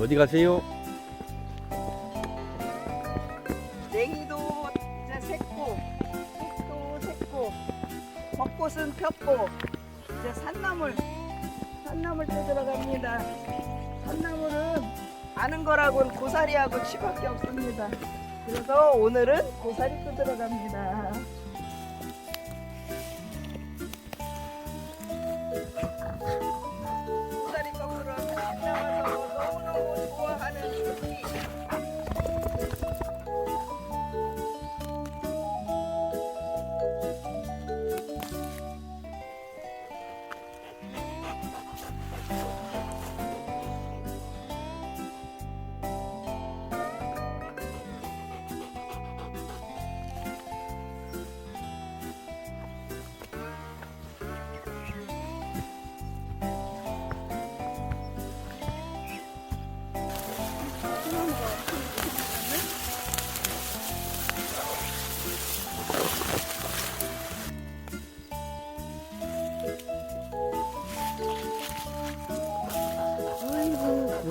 어디 가세요? 냉이도 이제 샜고 쑥도 샜고 벚꽃은 폈고 이제 산나물 산나물 뜯으러 갑니다. 산나물은 아는 거라고는 고사리하고 치밖에 없습니다. 그래서 오늘은 고사리 뜯으러 갑니다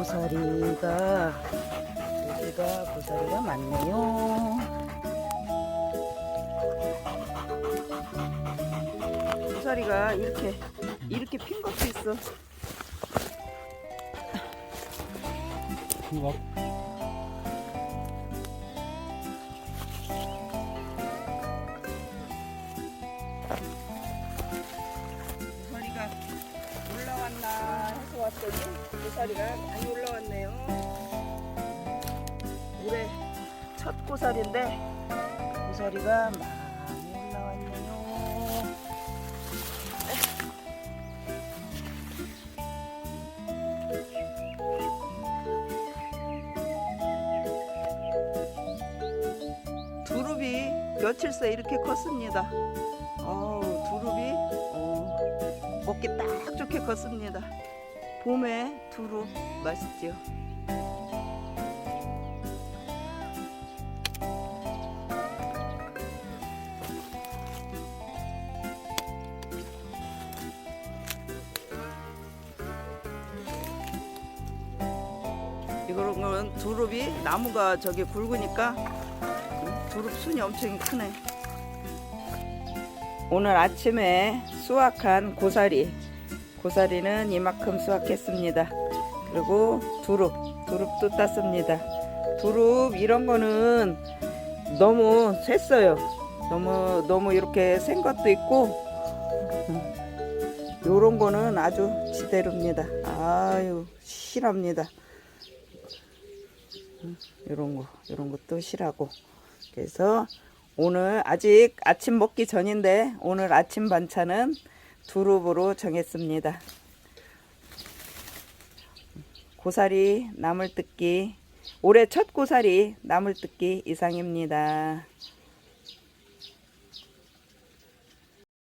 고 고사리가 여기가 고사리가 많네요. 고사리가 이렇게 이렇게 핀 것도 있어. 올라왔나 해서 왔더니 고사리가 많이 올라왔네요. 올해 첫 고사리인데 고사리가 많이 올라왔네요. 두릅이 며칠 새 이렇게 컸습니다. 아우 두릅이 어, 먹기 딱 좋게 컸습니다. 봄에 두릅 맛있죠. 이거는 두릅이 나무가 저기 굵으니까 음, 두릅 순이 엄청 크네. 오늘 아침에 수확한 고사리. 고사리는 이만큼 수확했습니다. 그리고 두릅, 두릅도 땄습니다. 두릅 이런 거는 너무 샜어요. 너무 너무 이렇게 센 것도 있고 음, 요런 거는 아주 지대로입니다. 아유 실합니다. 음, 요런 거 요런 것도 실하고 그래서 오늘 아직 아침 먹기 전인데 오늘 아침 반찬은 두릅으로 정했습니다. 고사리 나물 뜯기 올해 첫 고사리 나물 뜯기 이상입니다.